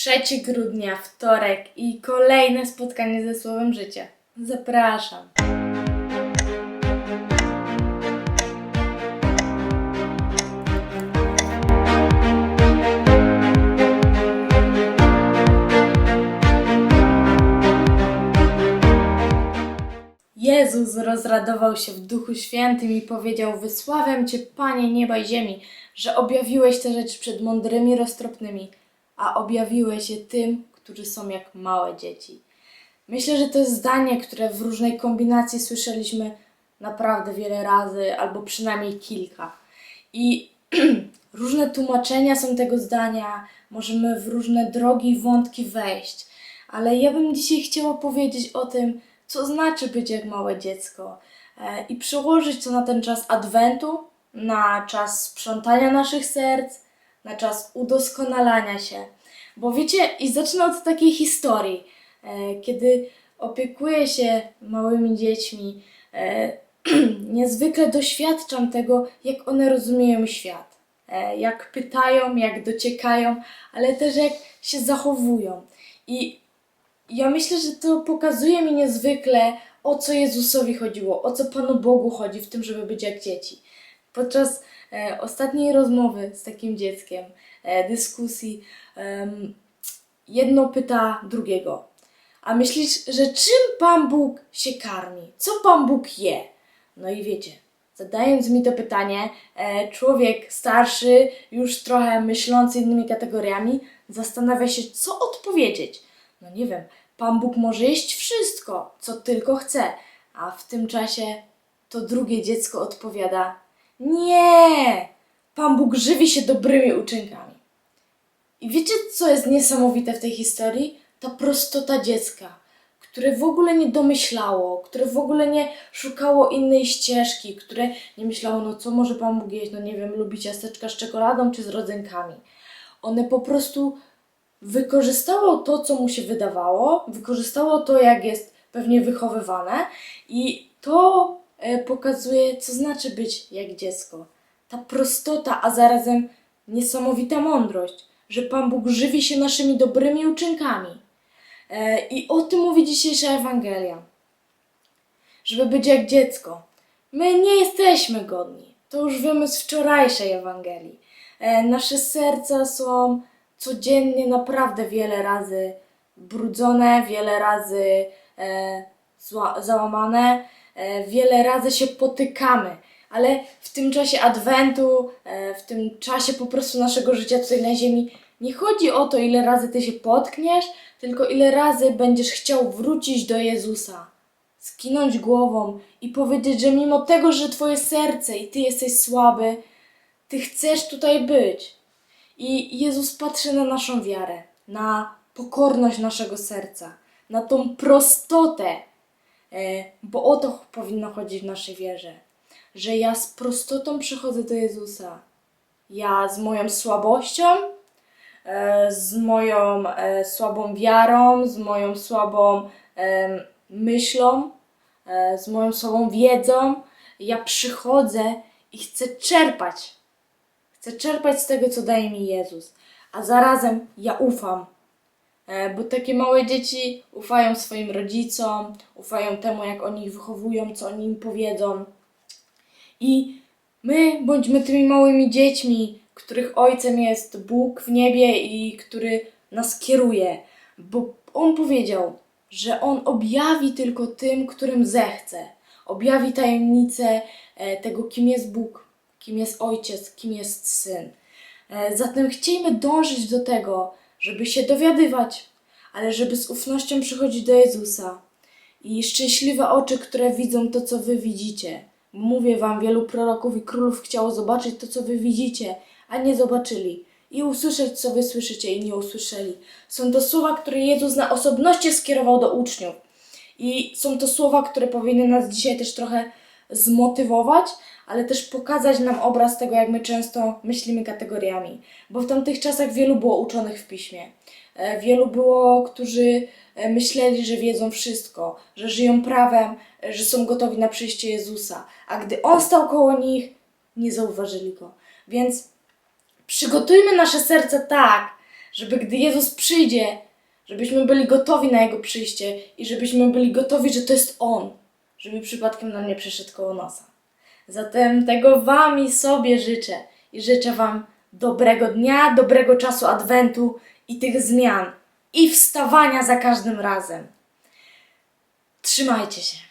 3 grudnia, wtorek i kolejne spotkanie ze Słowem Życia. Zapraszam. Jezus rozradował się w Duchu Świętym i powiedział: Wysławiam Cię, Panie nieba i ziemi, że objawiłeś te rzeczy przed mądrymi, roztropnymi, a objawiłeś je tym, którzy są jak małe dzieci. Myślę, że to jest zdanie, które w różnej kombinacji słyszeliśmy naprawdę wiele razy, albo przynajmniej kilka. I różne tłumaczenia są tego zdania, możemy w różne drogi i wątki wejść, ale ja bym dzisiaj chciała powiedzieć o tym, co znaczy być jak małe dziecko e, i przełożyć to na ten czas Adwentu, na czas sprzątania naszych serc, na czas udoskonalania się. Bo wiecie, i zacznę od takiej historii, e, kiedy opiekuję się małymi dziećmi, e, niezwykle doświadczam tego, jak one rozumieją świat. E, jak pytają, jak dociekają, ale też jak się zachowują. I ja myślę, że to pokazuje mi niezwykle, o co Jezusowi chodziło, o co Panu Bogu chodzi w tym, żeby być jak dzieci. Podczas e, ostatniej rozmowy z takim dzieckiem, e, dyskusji, jedno pyta drugiego. A myślisz, że czym Pan Bóg się karmi? Co Pan Bóg je? No i wiecie, zadając mi to pytanie, e, człowiek starszy, już trochę myślący innymi kategoriami, zastanawia się, co odpowiedzieć. No nie wiem, Pan Bóg może jeść wszystko, co tylko chce, a w tym czasie to drugie dziecko odpowiada: Nie! Pan Bóg żywi się dobrymi uczynkami. I wiecie, co jest niesamowite w tej historii? Ta prostota dziecka, które w ogóle nie domyślało, które w ogóle nie szukało innej ścieżki, które nie myślało, no co może Pan Bóg jeść, no nie wiem, lubi ciasteczka z czekoladą czy z rodzynkami. One po prostu wykorzystało to, co mu się wydawało, wykorzystało to, jak jest pewnie wychowywane i to pokazuje, co znaczy być jak dziecko. Ta prostota, a zarazem niesamowita mądrość, że Pan Bóg żywi się naszymi dobrymi uczynkami. E, I o tym mówi dzisiejsza Ewangelia. Żeby być jak dziecko. My nie jesteśmy godni. To już wiemy z wczorajszej Ewangelii. E, Nasze serca są codziennie naprawdę wiele razy brudzone, wiele razy e, załamane, e, wiele razy się potykamy. Ale w tym czasie Adwentu, e, w tym czasie po prostu naszego życia tutaj na Ziemi, nie chodzi o to, ile razy ty się potkniesz, tylko ile razy będziesz chciał wrócić do Jezusa, skinąć głową i powiedzieć, że mimo tego, że twoje serce i ty jesteś słaby, ty chcesz tutaj być. I Jezus patrzy na naszą wiarę, na pokorność naszego serca, na tą prostotę, bo o to powinno chodzić w naszej wierze, że ja z prostotą przychodzę do Jezusa. Ja z moją słabością, e, z moją e, słabą wiarą, z moją słabą myślą, e, z moją słabą wiedzą, ja przychodzę i chcę czerpać Chcę czerpać z tego, co daje mi Jezus, a zarazem ja ufam. E, Bo takie małe dzieci ufają swoim rodzicom, ufają temu, jak oni ich wychowują, co oni im powiedzą. I my bądźmy tymi małymi dziećmi, których ojcem jest Bóg w niebie i który nas kieruje. Bo on powiedział, że on objawi tylko tym, którym zechce. Objawi tajemnicę e, tego, kim jest Bóg, kim jest ojciec, kim jest syn. E, Zatem chciejmy dążyć do tego, żeby się dowiadywać, ale żeby z ufnością przychodzić do Jezusa. I szczęśliwe oczy, które widzą to, co wy widzicie. Mówię wam, wielu proroków i królów chciało zobaczyć to, co wy widzicie, a nie zobaczyli. I usłyszeć, co wy słyszycie i nie usłyszeli. Są to słowa, które Jezus na osobności skierował do uczniów. I są to słowa, które powinny nas dzisiaj też trochę zmotywować, ale też pokazać nam obraz tego, jak my często myślimy kategoriami. Bo w tamtych czasach wielu było uczonych w piśmie. E, Wielu było, którzy e, myśleli, że wiedzą wszystko, że żyją prawem, e, że są gotowi na przyjście Jezusa. A gdy On stał koło nich, nie zauważyli Go. Więc przygotujmy nasze serce tak, żeby gdy Jezus przyjdzie, żebyśmy byli gotowi na Jego przyjście i żebyśmy byli gotowi, że to jest On, żeby przypadkiem nam nie przyszedł koło nosa. Zatem tego Wam i sobie życzę i życzę Wam dobrego dnia, dobrego czasu Adwentu i tych zmian i wstawania za każdym razem. Trzymajcie się.